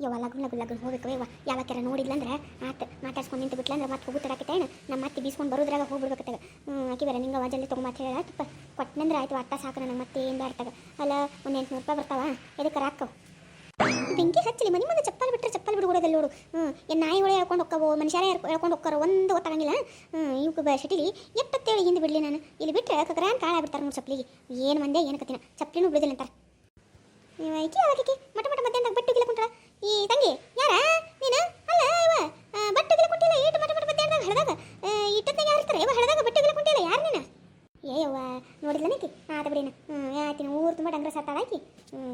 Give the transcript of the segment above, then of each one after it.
ಯವ್ವ ಲಗುನ್ ಲಗು ಲಗುನ್ ಹೋಗ್ಬೇಕು, ಯವ್ವ. ಯಾವಕ್ಕಾರ ನೋಡಿದ್ಲಂದ್ರೆ ಆತ, ಮಾತಾಡ್ಸ್ಕೊಂಡು ನಿಂತು ಬಿಟ್ಲಂದ್ರೆ ಮತ್ತೆ ಹೋಗು ತಡಕತ್ತೇಣ ನಮ್ಮ ಮತ್ತೆ ಬೀಸ್ಕೊಂಡು ಬರೋದ್ರಾಗ ಹೋಗ್ಬಿಡ್ಬೇಕಾಗ ಆಕಿ ಬೇರೆ ನಿಂಗೆ ಜಲ್ದಿ ತೊಗೊಂಬತ್ತು ಹೇಳ ತುಪ್ಪ ಕೊಟ್ಟನಂದ್ರೆ ಆಯ್ತು, ಅಟ್ಟ ಸಾಕು ನನಗೆ, ಮತ್ತೆ ಏನು ಬ್ಯಾಡ್ತಾಗ ಅಲ್ಲ, ಒಂದು ಎಂಟುನೂರು ರೂಪಾಯಿ ಬರ್ತಾವ? ಎದಕ್ಕೆ ರಾಕ್ಕವು ಬೆಂಕಿ ಹಚ್ಚಲಿ, ಮನೆ ಮುಂದೆ ಚಪ್ಪಲ್ ಬಿಟ್ಟರೆ ಚಪ್ಪಲ್ ಬಿಡ್ಬಿಡೋದಲ್ಲಿ ನೋಡು. ಹ್ಞೂ ಏನು ಹೊಳೆ ಹೇಳ್ಕೊಂಡು ಹೋಕ್ಕವು, ಮನುಷ್ಯರ ಹೇಳ್ಕೊಂಡು ಹೋಕ್ಕಾರ, ಒಂದು ಗೊತ್ತಾಗಂಗಿಲ್ಲ. ಹ್ಞೂ ಇವಕ್ಕೆ ಬ ಶಟಿಲಿ ಎಟ್ಟತ್ತೇಳಿ ಹಿಂದೆ ಬಿಡಲಿ ನಾನು? ಇಲ್ಲಿ ಬಿಟ್ಟರೆ ಕಕ್ರಾನ್ ಕಾಳ ಬಿಡ್ತಾರೆ ನೋಡಿ ಚಪ್ಪಲಿಗೆ. ಏನು ಮಂದೆ, ಏನು ಕತ್ತಿನ ಚಪ್ಪಲಿನೂ ಬಿಡೋದಿಲ್ಲ ಅಂತಾರೆ. ಇವ ಐಕಿ ಯಾವಾಗೀಕಿ ಮಟ ಮಟ ಮಧ್ಯಾಹ್ನದಾಗ ಬಟ್ಟೆ ಗಿಲ್ಲ ಕುಂಟ್ರ ಈ ತಂಗಿ ಯಾರ ನೀನು ಅಲ್ಲ ಇವ ಆ, ಬಟ್ಟೆ ಒಗಿಲ ಕುಂಟಿಲ್ಲ ಏಟು ಮಟ ಮಟ ಮಧ್ಯಾಹ್ನದಾಗ ಹಳದಾಗ ಇಟ್ಟತ್ನಾಗ ಯಾರು ಇರ್ತಾರೆ ಇವ ಹಳದಾಗ ಬಟ್ಟೆ ಒಗಿಲ ಕುಂಟಿಲ್ಲ ಯಾರು ನೀನು ಏ ಯವ್ವ ನೋಡಿದ್ಲ ನೀಕಿ ಆತ ಬಿಡಿನ ಹ್ಞೂ ಆಯ್ತಿನ ಊರು ತುಂಬ ಡಂಗ್ರ ಸತ್ತಾಳಾಕಿ ಹ್ಞೂ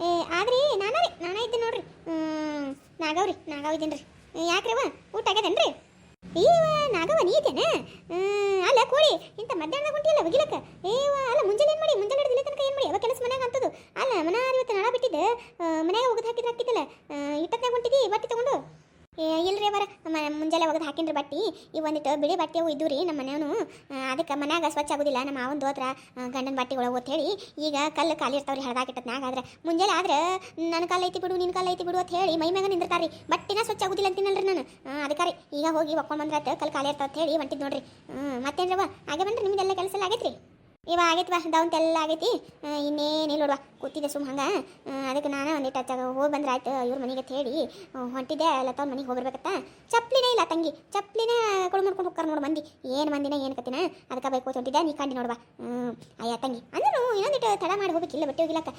ಏ ಆದ್ರಿ ನಾನ ರೀ ನಾನ ಇದ್ದೆ ನೋಡ್ರಿ. ನಾಗವ್ರಿ, ನಾಗವ್ ಇದ್ದೀನಿ ರೀ ಅವ ಊಟ ಆಗ್ಯದೇನ್ರಿ? ಏವ ನಾಗವ ನೀ ಅಲ್ಲ ಕೋಳಿ ಇಂಥ ಮಧ್ಯಾಹ್ನ ಕುಂಟಿಯಲ್ಲ ಒಗಿಲಕ್ಕ ಏವ ಅಲ್ಲ ಮುಂಜಾನೆ ಏನು ಮಾಡಿ? ಮುಂಜಾನೆ ಹಿಡಿದಿಲ್ಲ ತನಕ ಏನು ಮಾಡಿ? ಅವ ಕೆಲಸ ಮನ್ಯಾಗ ಅಂತದ್ದು ಅಲ್ಲ, ಮನಾರ್ ಇವತ್ತು ನಳ ಬಿಟ್ಟಿದ್ದೆ. ಮನ್ಯಾಗ ಒಗದು ಹಾಕಿದ್ರೆ ಹಾಕಿದ್ದಲ್ಲ. ಇಟ್ಟತ್ನಾಗ ಹೊಂಟಿದಿ? ಬಟ್ಟೆ ತಗೊಂಡು? ಇಲ್ರಿ ಅವರ ಮುಂಜಾನೆ ಒಗದು ಹಾಕಿನ್ರಿ ಬಟ್ಟಿ. ಈ ಒಂದಿಟ್ಟು ಬಿಳಿ ಬಟ್ಟೆ ಅವು ಇದ್ದು ರೀ ನಮ್ಮ ಮನೆಯವನು. ಅದಕ್ಕೆ ಮನ್ಯಾಗ ಸ್ವಚ್ಛ ಆಗೋದಿಲ್ಲ. ನಮ್ಮ ಮಾವಂದು ಹತ್ರ ಗಂಡನ ಬಟ್ಟೆಗಳು ಅಂತ ಹೇಳಿ ಈಗ ಕಲ್ಲು ಖಾಲಿ ಇರ್ತಾವ್ರಿ ಹಳದಾಗಿಟ್ಟತ್ನಾಗ ಆದ್ರೆ ಮುಂಜಾನೆ ಆದ್ರೆ, ನನ್ನ ಕಾಲ ಐತಿ ಬಿಡು ನಿನ್ನ ಕಾಲ ಐತಿ ಬಿಡು ಅಂತ ಹೇಳಿ ಮೈ ಮ್ಯಾಗ ನಿಂದಿರ್ತಾರಿ ಬಟ್ಟಿನ ಸ್ವಚ್ಛ ಆಗೋದಿಲ್ಲ ಅಂತೀನಲ್ರಿ ನಾನು. ಅದಕ್ಕೆ ರೀ ಈಗ ಹೋಗಿ ಒಕ್ಕೊಂಡ್ ಬಂದ್ರೆ ಕಲ್ಲು ಖಾಲಿ ಇರ್ತಾವ ಅಂತ ಹೇಳಿ ಹೊಂಟಿದ್ ನೋಡ್ರಿ. ಮತ್ತೇನ್ರವ ಹಾಗೆ ಬಂದ್ರೆ ನಿಮ್ದೆಲ್ಲ ಕೆಲಸ ಎಲ್ಲ ಆಗೈತ್ರಿ? ಇವ ಆಗೈತಿ ಬಾ ಎಲ್ಲ ಆಗೈತಿ. ಇನ್ನೇನಿಲ್ಲ ನೋಡುವ, ಕೂತಿದ್ದೆ ಸುಮ್ ಹಂಗ. ಅದಕ್ಕೆ ನಾನು ಒಂದಿಟ್ಟು ಟಚ್ ಹೋಗಿ ಬಂದ್ರೆ ಆಯ್ತು ಇವ್ರ ಮನೆಗೆ ಹೇಳಿ ಹೊಂಟಿದ್ದೆ, ಲತವ್ನ ಮನೆಗೆ ಹೋಗಿರ್ಬೇಕತ್ತ ಚಪ್ಲಿನೇ ಇಲ್ಲ ತಂಗಿ, ಚಪ್ಲಿನೇ ಕೊಡು ಮಾಡ್ಕೊಂಡು ಹೋಗ್ತಾರೆ ನೋಡು ಮಂದಿ. ಏನು ಮಂದಿನ, ಏನು ಕತ್ತಿನ ಅದಕ್ಕೆ ಬೇಕು ಹೊಂಟಿದ್ದೆ, ನೀ ಕಂಡು ನೋಡುವ. ಅಯ್ಯ ತಂಗಿ ಅಂದ್ರೂ ಇನ್ನೊಂದಿಟ್ಟು ತಡ ಮಾಡಿ ಹೋಗ್ಬೇಕಿಲ್ಲ, ಬಟ್ಟೆ ಹೋಗಿಲ್ಲಕ್ಕ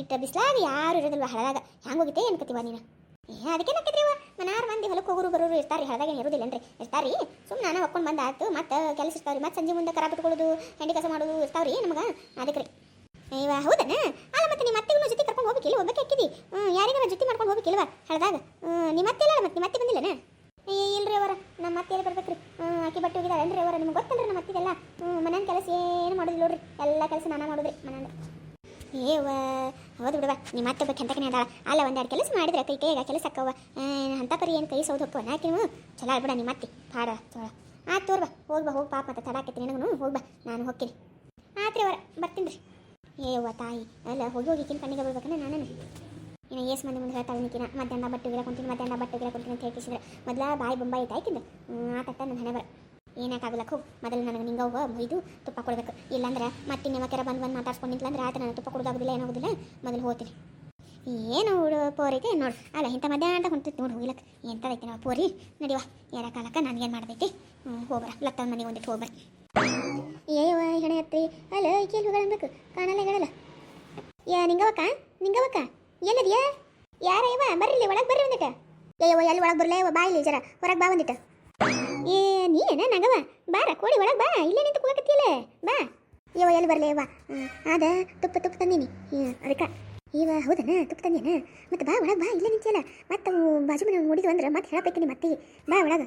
ಇಟ್ಟು ಬಿಸ್ಲಾಗ ಯಾರು ಇರೋದಿಲ್ವ ಹಳದಾಗ? ಹ್ಯಾಂಗ ಹೋಗಿದ್ದೆ ಏನು ಕತ್ತಿವ ನೀನು? ಅದಕ್ಕೆ ನಕ್ಕತ್ರಿ ಅವ ಮನಾರ್ ಮಂದಿ ಹೊಲಕ್ಕೆ ಹೋಗೋರು ಬರೋರು ಇರ್ತಾರೆ ಹಳದಾಗ ಏನು ಅಂದ್ರೆ ಇರ್ತಾರಿ ಸುಮ್ಮನೆ ನಾನು ಹೊಕ್ಕೊಂಡು ಬಂದ ಆಯ್ತು, ಮತ್ತೆ ಕೆಲಸ ಇರ್ತಾವ್ರಿ, ಮತ್ತೆ ಸಂಜೆ ಮುಂದೆ ಕರ ಬಿಟ್ಕೊಳ್ಳೋದು ಹೆಂಡಿ ಕೆಲಸ ಮಾಡೋದು ಇರ್ತಾವ್ರಿ ನಮಗೆ. ಅದಕ್ಕೆ ರೀ ಇವ ಹೌದನ? ಅಲ್ಲ, ಮತ್ತೆ ನಿಮ್ಮ ಅತ್ತೆಗೂ ಜೊತೆ ಕರ್ಕೊಂಡು ಹೋಗ್ಬೇಕಿಲ್ಲ ಒಬ್ಬಕ್ಕೆ ಹಾಕಿದಿ? ಯಾರಿಗಾರ ಜೊತೆ ಮಾಡ್ಕೊಂಡು ಹೋಗ್ಬೇಕಿಲ್ವ ಹಳದಾಗ? ನಿಮ್ಮ ಅತ್ತೆ ಇಲ್ಲ ಮತ್ತೆ ನಿಮ್ಮ ಅತ್ತೆ ಬಂದಿಲ್ಲನ? ಇಲ್ರಿ ಅವರ ನಮ್ಮ ಅತ್ತೆ ಎಲ್ಲಿ ಬರ್ಬೇಕ್ರಿ? ಹ್ಞೂ ಬಟ್ಟೆ ಬಟ್ಟೆ ಅಂದ್ರೆ ಅವರ ನಿಮ್ಗೆ ಗೊತ್ತಲ್ರಿ ನಮ್ಮ ಅತ್ತಿದೆಲ್ಲ ಹ್ಞೂ ಮನೇನ ಕೆಲಸ ಏನು ಮಾಡೋದಿಲ್ಲ ನೋಡ್ರಿ. ಎಲ್ಲ ಕೆಲಸ ನಾನು ಮಾಡೋದ್ರಿ ಮನೇಲಿ ಏವ ಹೌದು ಬಿಡುವ, ನೀ ಮತ್ತೆ ಒಬ್ಬ ಕೆಂತಕನೇ ಅದಾಳ ಅಲ್ಲ ಒಂದೆರಡು ಕೆಲಸ ಮಾಡಿದ್ರೆ ಕೈ ಕೈಗ ಕೆಲಸ ಅಕ್ಕವ ಅಂತ ಪರಿ ಏನು ಕೈ ಸೌದು ಹೊಕ್ಕವ ಹ್ಞೂ? ಚಲೋ ಆಗ್ಬಿಡ ನೀ ಮತ್ತೆ. ಪಾಡ ಚಲೋ ಆಯ್ತು ತೋರ್ವ. ಹೋಗ್ಬಾ ಹೋಗಿ ಪಾಪ ಮತ್ತೆ ತಡಾಕೈತಿ ನಿನಗೂ ಹೋಗ್ಬಾ ನಾನು ಹೋಗ್ತೀನಿ. ಆತ್ರಿ ಅವರ ಬರ್ತೀನಿ ರೀ ಏವ್ವ ತಾಯಿ. ಅಲ್ಲ, ಹೋಗಿ ಹೋಗಿ ಕಿನ್ ಕಣ್ಣಿಗೆ ಬರ್ಬೇಕಂದ್ರೆ ನಾನು ಇನ್ನು ಏಸ್ ಮಂದಿ ಮುಂದೆ ಹೇಳ್ತಾಳೆ ನಿಕ್ಕಿನ ಮಧ್ಯಾಹ್ನ ಬಟ್ಟೆ ಗಿರ ಕುಂತೀನಿ, ಮಧ್ಯಾಹ್ನ ಬಟ್ಟೆ ಗಿರ ಕುಂತೀನಿ ಅಂತ ಹೇಳ್ತಿಸಿದ್ರೆ ಮೊದಲ ಬಾಯಿ ಬೊಂಬಾಯಿ ಆಯ್ತಿಂದ ಆ ತಟ್ಟ ನನ್ನ ಹಣೆ ಬರ ಏನಾಕಾಗಲ್ಲ ಹೋಗಿ ಮೊದಲು ನನಗೆ ನಿಂಗೆ ಇದು ತುಪ್ಪ ಕೊಡಬೇಕು. ಇಲ್ಲಾಂದ್ರೆ ಮತ್ತೆ ಕೆರ ಬಂದು ಬಂದು ಮಾತಾಡ್ಸ್ಕೊಂಡು ನಿಂತ್ಲಂದ್ರೆ ಆಯ್ತು, ನನಗೆ ತುಪ್ಪ ಕೊಡೋದಾಗೋದಿಲ್ಲ, ಏನಾಗೋದಿಲ್ಲ, ಮೊದಲು ಹೋಗ್ತೀನಿ ಏನು ಹುಡು ಪೋರೈತೆ ನೋಡು. ಅಲ್ಲ, ಇಂಥ ಮಧ್ಯಾಹ್ನ ಹೊಂಟಿತ್ತು ನೋಡಿ ಹೋಗಿಲಕ್ಕ ಎಂಥದೈತೆ ನಾವು ಪೋರಿ. ನಡಿವ ಯಾರ ಕಾಲಕ್ಕೆ ಮಾಡ್ಬೇಕು ಹ್ಞೂ ಹೋಗ್ರ ಲತ್ತ ಮನೆಗೆ ಒಂದಿಟ್ಟು ಹೋಗ್ಬರ. ಏವ ಹೆಣೆ ಹತ್ತಿ, ಅಲ್ಲ ಹೋಗಲ್ಲ ಅನ್ಬೇಕು. ಹೇಳಲ್ಲ. ಯಾ ನಿಂಗವಕ್ಕ ನಿಂಗವಕ್ಕ ಎಲ್ಲದಿಯಾ? ಯಾರ ಇವ ಬರ್ರಿ ಒಳಗೆ ಬರ್ರಿ ಒಂದಿಟ್ಟು ಏಯವ ಎಲ್ಲಿ ಒಳಗೆ ಬರಲೇ ಬಾ ಇಲ್ಲಿ ಜರ, ಹೊರಗೆ ಬಾ ಒಂದಿಟ. ಏ ನೀನೇನ ನಗವ ಬಾರ ಕೋಳಿ ಒಳಗೆ ಬಾ ಇಲ್ಲೇ ನಿಂತು ಕೂಗಕತ್ತಿಯಲ್ಲ ಬಾ ಯವ್ವ ಎಲ್ಲಿ ಬರಲೇ ಯವ್ವ ಹ್ಮ್, ಆದ ತುಪ್ಪ ತುಪ್ಪ ತಂದೀನಿ ಅದಕ್ಕೆ ಇವ ಹೌದನ ತುಪ್ಪ ತಂದೇನ ಮತ್ತೆ ಬಾ ಒಳಗೆ ಬಾ ಇಲ್ಲೇ ನಿಂತಿಯಲ್ಲ ಮತ್ತೆ ಅವು ಬಾಜು ಮನೆ ನೋಡಿದ್ವು ಅಂದ್ರೆ ಮತ್ತೆ ಹೇಳಬೇಕು ನಿಮ್ಮ ಅತ್ತಿಗೆ ಬಾ ಒಳಗೆ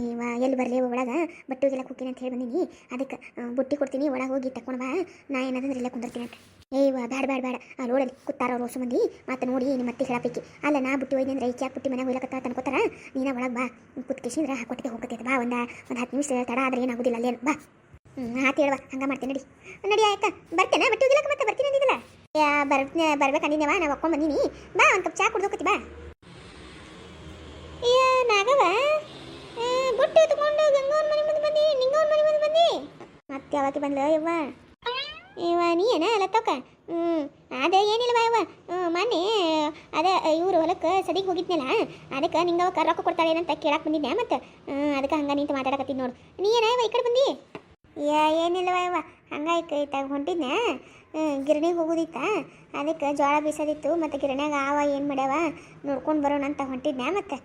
ಇವ ಎಲ್ಲಿ ಬರಲಿ ಒಳಗೆ? ಬಟ್ಟೆಗೆಲ್ಲ ಕುಕ್ಕಿನ ಅಂತ ಹೇಳಿ ಬಂದೀನಿ. ಅದಕ್ಕೆ ಬುಟ್ಟಿ ಕೊಡ್ತೀನಿ, ಒಳಗೆ ಹೋಗಿ ತಕೊಂಡು ಬಾ. ನಾ ಏನಾದ್ರೆ ಇಲ್ಲೇ ಕುಂದಿರ್ತೀನಿ ಅಂತ. ಏವ ಬ್ಯಾಡ ಬ್ಯಾಡ ಬ್ಯಾಡ. ಆ, ರೋಡಲ್ಲಿ ಕೂತಾರ ಅವ್ರು ಹೊಸ ಮಂದಿ ಮತ್ತೆ ನೋಡಿ ನಿಮ್ಮ ಮತ್ತೆ ಹೇಳಬೇಕಿ ಅಲ್ಲ, ನಾ ಬುಟ್ಟಿ ಒಯ್ದೆ ಅಂದ್ರೆ ಈಕೆ ಬುಟ್ಟಿ ಮನೆಗೆ ಹೋಗ್ಲಕತ್ತ ತನ್ಕೋತಾರ ನೀನ ಒಳಗೆ ಬಾ. ಕುತ್ಕಿಸಿದ್ರೆ ಕೊಟ್ಟಿಗೆ ಹೋಗ್ತೈತೆ ಬಾ, ಒಂದು ಒಂದು ಹತ್ತು ನಿಮಿಷ ತಡ, ಆದ್ರೆ ಏನಾಗೋದಿಲ್ಲ ಅಲ್ಲೇನು? ಬಾ. ಹ್ಞೂ ಆತ ಹೇಳುವ, ಹಂಗೆ ಮಾಡ್ತೀನಿ ನಡಿ. ನಡಿ, ಆಯ್ತಾ? ಬರ್ತೇನೆ? ಬಟ್ಟೆ ಒಗಿಲಕ್ಕ ಮತ್ತೆ? ಬರ್ತೀನಿ ಅಂದಿದ್ದಲ್ಲ? ಯಾ, ಬರ್ ಬರ್ಬೇಕು ಅಂದಿದ್ದೇವ? ನಾ ಒಕ್ಕೊಂಡು ಬಂದೀನಿ. ಬಾ, ಒಂದು ಕಪ್ ಚಾ ಕುಡ್ದೋಕತಿ ಬಾ. ಏ ನಾಗವ ಬುಟ್ಟಿ ಎತ್ಕೊಂಡು ಗಂಗವನ್ ಮನೆ ಮುಂದೆ ಬಂದಿ ನಿಂಗವನ್ ಮನೆ ಮುಂದೆ ಬಂದಿ ಮತ್ತೆ ಯಾವತ್ತಿ ಬಂದ್ಲ ಯವ್ವ? ಇವ ನೀ ಏನ ಲತ್ತಕ್ಕ ಹ್ಞೂ ಅದೇ ಏನಿಲ್ಲ ಯವ್ವ. ಮೊನ್ನೆ, ಅದೇ ಇವರು ಹೊಲಕ್ಕೆ ಸದಿಗೆ ಹೋಗಿದ್ನಲ್ಲ, ಅದಕ್ಕೆ ನಿಂಗೆ ಅವ ರೊಕ್ಕ ಕೊಡ್ತಾಳೆ ಏನಂತ ಕೇಳಕ್ಕೆ ಬಂದಿದ್ದೆ ಮತ್ತೆ? ಅದಕ್ಕೆ ಹಂಗೆ ನಿಂತು ಮಾತಾಡಕತ್ತಿದ್ ನೋಡು. ನೀ ಏನ ಯವ್ವ, ಈ ಕಡೆ ಬಂದಿ? ಏನಿಲ್ಲವ ಯವ್ವ. ಹಂಗಾಯ್ತು ಇತ್ತಾಗ ಹೊಂಟಿದ್ನ? ಗಿರಣಿಗೆ ಹೋಗೋದಿತ್ತ. ಅದಕ್ಕೆ ಜೋಳ ಬೀಸೋದಿತ್ತು, ಮತ್ತು ಗಿರಣ್ಯಾಗ ಆವ ಏನು ಮಾಡ್ಯಾವ ನೋಡ್ಕೊಂಡು ಬರೋಣ ಅಂತ ಹೊಂಟಿದ್ನ ಮತ್ತೆ?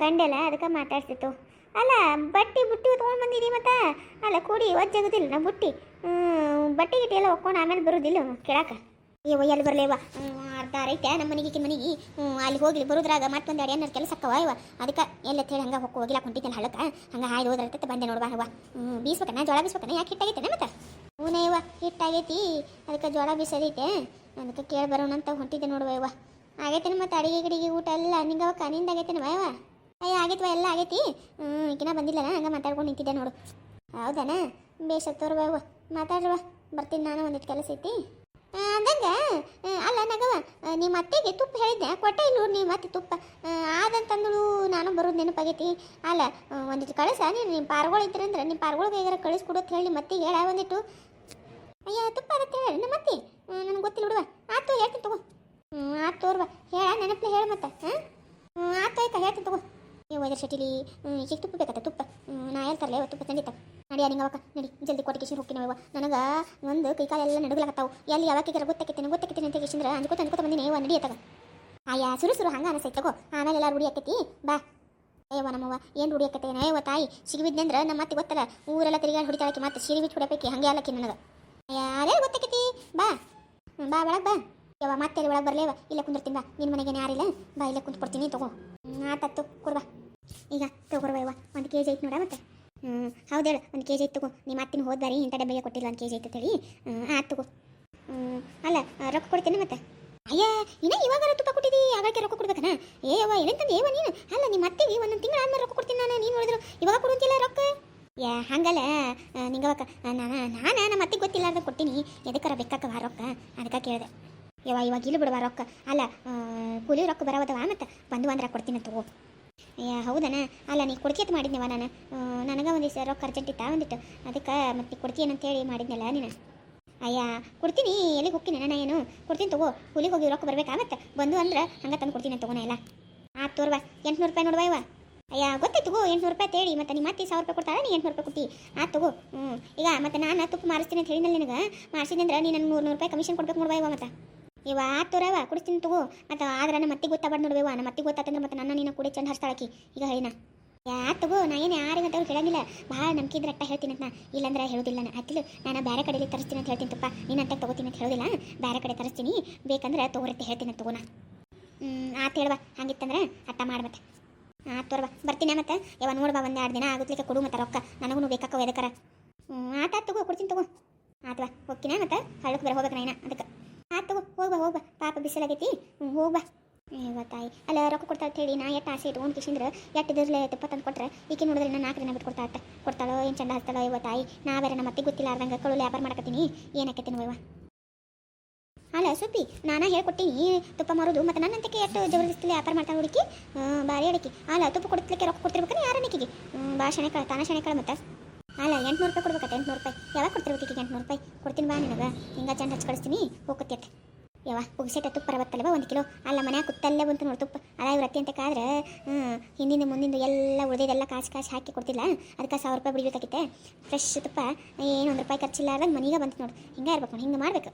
ಕಂಡೆಲ್ಲ ಅದಕ್ಕೆ ಮಾತಾಡ್ತಿತ್ತು ಅಲ್ಲ, ಬಟ್ಟೆ, ಬುಟ್ಟಿ ತೊಗೊಂಡು ಬಂದಿದ್ದೀವಿ ಮತ್ತೆ? ಅಲ್ಲ, ಕೂಡಿ ಒಜ್ಜಾಗೋದಿಲ್ಲ ನಾ ಬುಟ್ಟಿ. ಬಟ್ಟೆ, ಗಿಟ್ಟೆ ಎಲ್ಲ ಒಕ್ಕೊಂಡು ಆಮೇಲೆ ಬರೋದಿಲ್ಲ ಕೇಳಾಕ. ಇವ ಎಲ್ಲಿ ಬರಲೇವ ಅರ್ಧ ಐತೆ ನಮ್ಮ ಮನೆಗೆ ಮನೆಗೆ. ಅಲ್ಲಿ ಹೋಗ್ಲಿ, ಬರೋದ್ರಾಗ ಮತ್ತೊಂದು ಎರಡು ಏನಾರು ಕೆಲಸ ಅಕ್ಕವ ಇವ. ಅದಕ್ಕೆ ಎಲ್ಲ ಹೇಳಿ ಹಂಗೆ ಹೋಗಿ, ಹೋಗಿಲ್ಲ ಹೊಂಟಿದ್ದೇನೆ ಹಳಕ್ಕೆ ಹಂಗೆ ಹಾಯ್ದು ಹೋದ್ರಂತ ಬಂದೆ ನೋಡುವ ಹವ ಬೀಸ್ಬೇಕನ ಜೋಳ ಬೀಸ್ಬೇಕನ ಯಾಕೆ ಹಿಟ್ಟಾಗೈತೆ ಮತ್ತೆ? ಹೂನೇ ಇವ, ಹಿಟ್ಟಾಗೈತಿ. ಅದಕ್ಕೆ ಜೋಳ ಬೀಸೋದೈತೆ. ಅದಕ್ಕೆ ಕೇಳಿ ಬರೋಣ ಅಂತ ಹೊಂಟಿದ್ದೆ ನೋಡುವ ಇವ. ಆಗೈತೆ ಮತ್ತೆ ಅಡಿಗೆ, ಗಿಡಿಗೆ, ಊಟ ಎಲ್ಲ ನಿಂಗವಕ್ಕ ನಿಂದಾಗೈತೇನವ, ಇವ? ಅಯ್ಯ, ಆಗೈತ್ವ, ಎಲ್ಲ ಆಗೈತಿ. ಹ್ಞೂ ಈಕಿನ ಬಂದಿಲ್ಲನ, ಹಂಗೆ ಮಾತಾಡ್ಕೊಂಡು ನಿಂತಿದ್ದೆ ನೋಡು. ಹೌದನ? ಬಾವ ಮಾತಾಡ್ರವ ಬರ್ತೀನಿ ನಾನು ಒಂದಿಟ್ಟು ಕೆಲಸ ಐತಿ. ಅಂದಂಗೆ ಅಲ್ಲ ನಗವ ನಿಮ್ಮ ಅತ್ತೆಗೆ ತುಪ್ಪ ಹೇಳಿದ್ದೆ. ಕೊಟ್ಟೆ ನೋಡು ನೀವು ಮತ್ತೆ ತುಪ್ಪ. ಆದಂತಂದಳು ನಾನು ಬರೋದು ನೆನಪಾಗೈತಿ ಅಲ್ಲ ಒಂದಿಟ್ಟು ಕಳಿಸ, ನೀನು ನಿಮ್ಮ ಪಾರ್ಗಳು ಇದ್ರಂದ್ರೆ ನಿಮ್ಮ ಪಾರ್ಗಳಿಗೆ ಹೇಗಾರ ಕಳಿಸ್ಕೊಡೋದು ಹೇಳಿ ಮತ್ತೆ ಹೇಳ ಒಂದಿಟ್ಟು ಅಯ್ಯ, ತುಪ್ಪ ಅದಕ್ಕೆ ಹೇಳಿ ನಮ್ಮ ಅತ್ತೆ? ನನಗೆ ಗೊತ್ತಿಲ್ಲ ಬಿಡುವ. ಆತು, ಹೇಳ್ತೀನಿ, ತಗೋ ಹ್ಞೂ ಆತು ತೋರ್ವ ಹೇಳ ನೆನಪಲೆ ಹೇಳ ಮತ್ತೆ ಹಾಂ ಹ್ಞೂ ಆತು ಆಯ್ತಾ ಹೇಳ್ತೀನಿ ತಗೋ ವೈದ್ರ ಶೆಟ್ಟಿಲಿ ಈಗ ತುಪ್ಪ ಬೇಕತ್ತ ತುಪ್ಪ? ನಾ ಹೇಳ್ತಾರಲ್ಲ ತುಪ್ಪ ತಂದಿತ್ತ? ನಡಿ ನಿಂಗೆ ಅವಕ್ಕ, ನಡಿ, ಜಲ್ದಿ ಕೊಟ್ಟು ಕಿಶನ್ ಹೋಗ್ತೀನಿ ಅವ್ವ. ನನಗೆ ಒಂದು ಕೈ ಕಾಲೆಲ್ಲ ನಡುಗ್ಲಾಕತ್ತಾವು ಎಲ್ಲಿ ಯಾವಾಗ ಗೊತ್ತಾಕೈತೆ ಗೊತ್ತಾಕೈತೆ ಅಂತ ಕಿಶಂದ್ರ ಅಂದ್ಕೋತ ಅಂದ್ಕೋತ ಬಂದಿನಿ. ನಡಿ ಅತ್ತಾಗ ಆಯಾ, ಸುರು ಸುರು, ಹಂಗ ಅನಿಸೈತಗೋ ತಗೋ. ಆಮೇಲೆ ಎಲ್ಲ ರೂಢಿ ಬಾ. ಅಯ್ಯವ್ವ ನಮ್ಮವ್ವ, ಏನು ರೂಢಿ ಆಕೈತೆ ತಾಯಿ ತಾಯಿ ಸಿಗಿಬಿದ್ನಂದ್ರ ನಮ್ಮ ಮತ್ತೆ ಗೊತ್ತಲ್ಲ, ಊರೆಲ್ಲ ತಿರುಗಾಡಿ ಹೊಡಿತಾಳಕ್ಕೆ ಮತ್ತೆ ಸಿರಿ ಬಿಟ್ಟು ಹೊಡಬೇಕಿ ಹಂಗೆ ಅಲ್ಲಕ್ಕಿ ನನಗೆ. ಯಾರೇ ಗೊತ್ತಾಕೈತಿ. ಬಾ. ಬಾ, ಒಳಗೆ ಬಾ. ಯವ ಮತ್ತೆ ಒಳಗೆ ಬರಲೇವ ಇಲ್ಲ ಕುಂದಿರ್ತೀನಿ ಬಾ. ನಿನ್ನ ಮನೆಗೆ ಯಾರಿಲ್ಲ? ಬಾ, ಇಲ್ಲೇ ಕುಂತ್ಕೊಡ್ತೀನಿ, ತಗೋ. ಆತತ್ತು ಕೊಡ್ಬಾ ಈಗ ತಗೋರ್ವ ಯವ್ವ, ಒಂದು ಕೆ ಜಿ ಐತೆ ನೋಡ ಮತ್ತೆ. ಹ್ಞೂ ಹೇಳು, ಒಂದು ಕೆ ಜಿ ಐತೆ ತಗೋ. ನಿಮ್ಮ ಅತ್ತಿನ ಹೋದ್ಬಾರಿ ಇಂಥ ಡಬ್ಬಿಗೆ ಕೊಟ್ಟಿಲ್ಲ ಒಂದು ಕೆ ಜಿ ಐತೆ ಹೇಳಿ ಆತು ತಗೋ. ಅಲ್ಲ ರೊಕ್ಕ ಕೊಡ್ತೀನಿ ಮತ್ತೆ. ಅಯ್ಯ, ಇನ್ನ ಇವಾಗ ತುಪ್ಪ ಕೊಟ್ಟಿದ್ದಿ ಆಗಾಕೆ ರೊಕ್ಕ ಕೊಡ್ಬೇಕನ? ಏ ಅವ್ವ ಏನಂತಂದು ಏವ ನೀನು? ಅಲ್ಲ, ನಿಮ್ಮ ಅತ್ತೆಗೆ ಒಂದೊಂದು ತಿಂಗಳು ಆದ್ಮೇಲೆ ರೊಕ್ಕ ಕೊಡ್ತೀನಿ ನಾನು, ನೀನು ನೋಡಿದ್ರು. ಇವಾಗ ಕೊಡುವಂತಿಲ್ಲ ರೊಕ್ಕ? ಯಾ, ಹಂಗಲ್ಲ. ನಿಂಗವಕ್ಕ ನಾನು ನಾನು ನಮ್ಮ ಅತ್ತೆಗೆ ಗೊತ್ತಿಲ್ಲಾರ್ದ ಕೊಟ್ಟಿನಿ ಎದಕ್ಕಾರ ಬೇಕಾಕವ ರೊಕ್ಕ? ಅದಕ್ಕೆ ಕೇಳಿದೆ. ಯವ್ವ, ಇವಾಗ ಇಲ್ಲಿ ಬಿಡುವ ರೊಕ್ಕ. ಅಲ್ಲ ಕೂಲಿ ರೊಕ್ಕ ಬರೋದವ ಮತ್ತೆ? ಬಂದು ಅಂದ್ರೆ ಕೊಡ್ತೀನಿ ತಗೋ. ಅಯ್ಯ ಹೌದನ? ಅಲ್ಲ, ನೀ ಕೊಡ್ತೀಯತ್ ಮಾಡಿದ್ನವ ನಾನು. ನನಗೆ ಒಂದಿಷ್ಟು ರೊಕ್ಕ ಅರ್ಜೆಂಟ್ ಇತ್ತ ಒಂದಿಟ್ಟು ಅದಕ್ಕೆ ಮತ್ತೆ ಕೊಡ್ತೀಯನಂತೇಳಿ ಮಾಡಿದ್ನಲ್ಲ ನೀನು. ಅಯ್ಯ, ಕೊಡ್ತೀನಿ, ಎಲ್ಲಿಗೆ ಹೋಗ್ತೀನಿ ನಾನು ಏನು? ಕೊಡ್ತೀನಿ ತಗೋ, ಹುಲಿಗೆ ಹೋಗಿ ರೊಕ್ಕ ಬರ್ಬೇಕಾ ಮತ್ತೆ? ಬಂದು ಅಂದ್ರೆ ಹಂಗೆ ತಂದು ಕೊಡ್ತೀನಿ ತಗೋಣ ಎಲ್ಲ. ಆತು ತೋರ್ವ, ಎಂಟ್ನೂರು ರೂಪಾಯಿ ನೋಡುವ ಇವ. ಅಯ್ಯ, ಗೊತ್ತಾಯ್ತು ತಗೋ, ಎಂಟ್ನೂರು ರೂಪಾಯಿ ತೇಳಿ, ಮತ್ತೆ ನಿಮ್ಮ ಮತ್ತೆ ಸಾವಿರ ರೂಪಾಯಿ ಕೊಡ್ತಾಳೆ, ನೀ ಎಂಟ್ನೂರು ರೂಪಾಯಿ ಕೊಟ್ಟಿ. ಆತು ತಗೋ ಹ್ಞೂ ಈಗ ಮತ್ತೆ ನಾನು ತುಪ್ಪ ಮಾರಿಸ್ತೀನಿ ಅಂತ ಹೇಳಿದ್ನಲ್ಲ ನಿನಗೆ. ಮಾರಿಸಿದ್ರೆ ನೀನು ನೂರು ನೂರು ರೂಪಾಯಿ ಕಮಿಷನ್ ಕೊಡ್ಬೇಕು ನೋಡುವ ಇವ ಮತ್ತೆ. ಇವ ಆತುರವ ಕುಡಿಸ್ತೀನಿ ತಗೋ. ಮತ್ತೆ ಆದ್ರೆ ನಮ್ಮ ಮತ್ತೆ ಗೊತ್ತಾಗ್ಬಾರ್ದು ನೋಡುವ ನಮ್ಮ ಮತ್ತೆ ಗೊತ್ತಾತಂದ್ರೆ ಮತ್ತೆ ನನ್ನ ನೀನು ಕುಡಿ ಚಂದ ಹರ್ಸ್ತಾಳಕಿ. ಈಗ ಹೇಳಿನ. ಯಾ, ತಗೋ, ನಾ ಏನು ಯಾರಿಗಂತ ಅಂತ ಹೇಳಂಗಿಲ್ಲ ಭಾಳ ನಂಬಿಕೆ ಅಟ್ಟ ಹೇಳ್ತೀನಿ ಅಂತ ಇಲ್ಲಾಂದ್ರೆ ಹೇಳೋದಿಲ್ಲ ನಾನು ಅತ್ತಿಲು, ನಾನು ಬೇರೆ ಕಡೆಯಲ್ಲಿ ತರಿಸ್ತೀನಿ ಅಂತ ಹೇಳ್ತೀನಿ ತಪ್ಪ. ನೀನು ಅಂತ ತಗೋತೀನಿ ಅಂತ ಹೇಳೋದಿಲ್ಲ. ಬೇರೆ ಕಡೆ ತರಿಸ್ತೀನಿ. ಬೇಕಂದ್ರೆ ತಗೋರತ್ತೆ ಹೇಳ್ತೀನಿ ಅಂತ ತಗೋಣ ಆತು ಹೇಳುವ ಹಂಗಿತ್ತಂದ್ರೆ ಅಟ್ಟ ಮಾಡ್ಬತ್ತೆ ಆತು ತೋರ್ವ ಬರ್ತೀನಿ ಮತ್ತೆ. ಯಾವ ನೋಡ್ಬಾ ಒಂದು ಎರಡು ದಿನ ಆಗುತ್ತಲಿಕ್ಕೆ ಕೊಡು ಮತ್ತೆ ರೊಕ್ಕ. ನನಗೂ ಬೇಕಾಕವ ಎದಕ್ಕಾರ ಹ್ಞೂ ಆತ ತಗೋ ಕೊಡ್ತೀನಿ ತಗೋ. ಆತ್ವಾ ಹೋಗ್ತೀನಿ ಮತ್ತೆ. ಹಳ್ಳಕ್ಕೆ ಬರ, ಹೋಗ್ಬೇಕು ನಾ ಅದಕ್ಕೆ. ಆತು ತಗೋ, ಹೋಗ್ಬಾ ಹೋಗ್ಬಾ. ಪಾಪ ಬಿಸಿಲಾಗೈತಿ. ಹ್ಞೂ ಹೋಗ್ಬಾ. ಏವ ತಾಯಿ. ಅಲ್ಲ, ರೊಕ್ಕ ಕೊಡ್ತಾ ಹೇಳಿ, ನಾ ಎಷ್ಟು ಆಸೆ ಇಟ್ಕೊಂಡು ಕಿಶಿಂದ್ರೆ, ಎಷ್ಟು ಇದ್ರಲ್ಲೇ ತುಪ್ಪ ತಂದು ಕೊಟ್ರೆ, ಈಕೆ ನೋಡಿದ್ರೆ ನಾನು ನಾಲ್ಕು ದಿನ ಬಿಟ್ಟು ಕೊಡ್ತಾ ಕೊಡ್ತಾಳೋ, ಏನು ಚಂದ ಹಚ್ತಾಳೋ ಇವ ತಾಯಿ. ನಾ ಬೇರೆ ನಮ್ಮ ಮತ್ತೆ ಗೊತ್ತಿಲ್ಲಾರ್ದಂಗೆ ಕಳು ವ್ಯಾಪಾರ ಮಾಡಕತ್ತೀನಿ. ಏನಾಕತ್ತೀನಿ ಇವ ಅಲ್ಲ ಸುಪ್ಪಿ ನಾನು ಹೇಳ್ಕೊಟ್ಟಿನಿ. ತುಪ್ಪ ಮಾರೋದು, ಮತ್ತು ನನ್ನಂತಕ್ಕೆ ಎಷ್ಟು ಜಬರ್ದಸ್ತಿಲಿ ವ್ಯಾಪಾರ ಮಾಡ್ತಾಳೆ ಹುಡುಕಿ ಭಾರಿ ಅಡಿಕೆ ಅಲ್ಲ, ತುಪ್ಪ ಕೊಡ್ಲಿಕ್ಕೆ ರೊಕ್ಕ ಕೊಡ್ತಿರ್ಬೇಕಾರೆ ಯಾರನಿಕಿಗೆ ಭಾಳ ಶಣೆಕಳ ತಾನ ಶಣೆಕಳ ಮತ್ತೆ? ಅಲ್ಲ, ಎಂಟ್ನೂರು ರೂಪಾಯಿ ಕೊಡ್ಬೇಕತ್ತೆ ಎಂಟ್ನೂರು ರೂಪಾಯಿ. ಯಾವಾಗ ಕೊಡ್ತಿರ್ಬೇಕು ಈಗ ಎಂಟ್ನೂರು ರೂಪಾಯಿ? ಕೊಡ್ತೀನಿ ಬಾ ನಿನಗೆ. ಹಿಂಗೆ ಚಂದ ಹಚ್ಚಿ ಕಳಿಸ್ತೀನಿ ಹೋಗತ್ತೆ ಯಾವ ಪುಗ್ಸೆಟ ತುಪ್ಪ ಬತ್ತಲ್ವ ಒಂದು ಕಿಲೋ? ಅಲ್ಲ, ಮನ್ಯಾಗ ಕುತ್ತಲ್ಲೇ ಬಂತು ನೋಡಿ ತುಪ್ಪ. ಅಲ್ಲ ಇವ್ರ ಅಂತ ಕಾದ್ರೆ ಹಿಂದಿಂದ ಮುಂದಿಂದು ಎಲ್ಲ ಉಳಿದಿದ್ದೆಲ್ಲ ಕಾಸು ಕಾಸು ಹಾಕಿ ಕೊಡ್ತಿಲ್ಲ ಅದಕ್ಕೆ ಸಾವಿರ ರೂಪಾಯಿ ಬಿಡಬೇಕಾಗಿತ್ತೆ. ಫ್ರೆಶ್ ತುಪ್ಪ, ಏನು ಒಂದು ರೂಪಾಯಿ ಖರ್ಚಿಲ್ಲ ಮನೆಗೆ ಬಂತು ನೋಡಿ. ಹಿಂಗೆ ಇರ್ಬೇಕು ಹಿಂಗೆ ಮಾಡ್ಬೇಕು.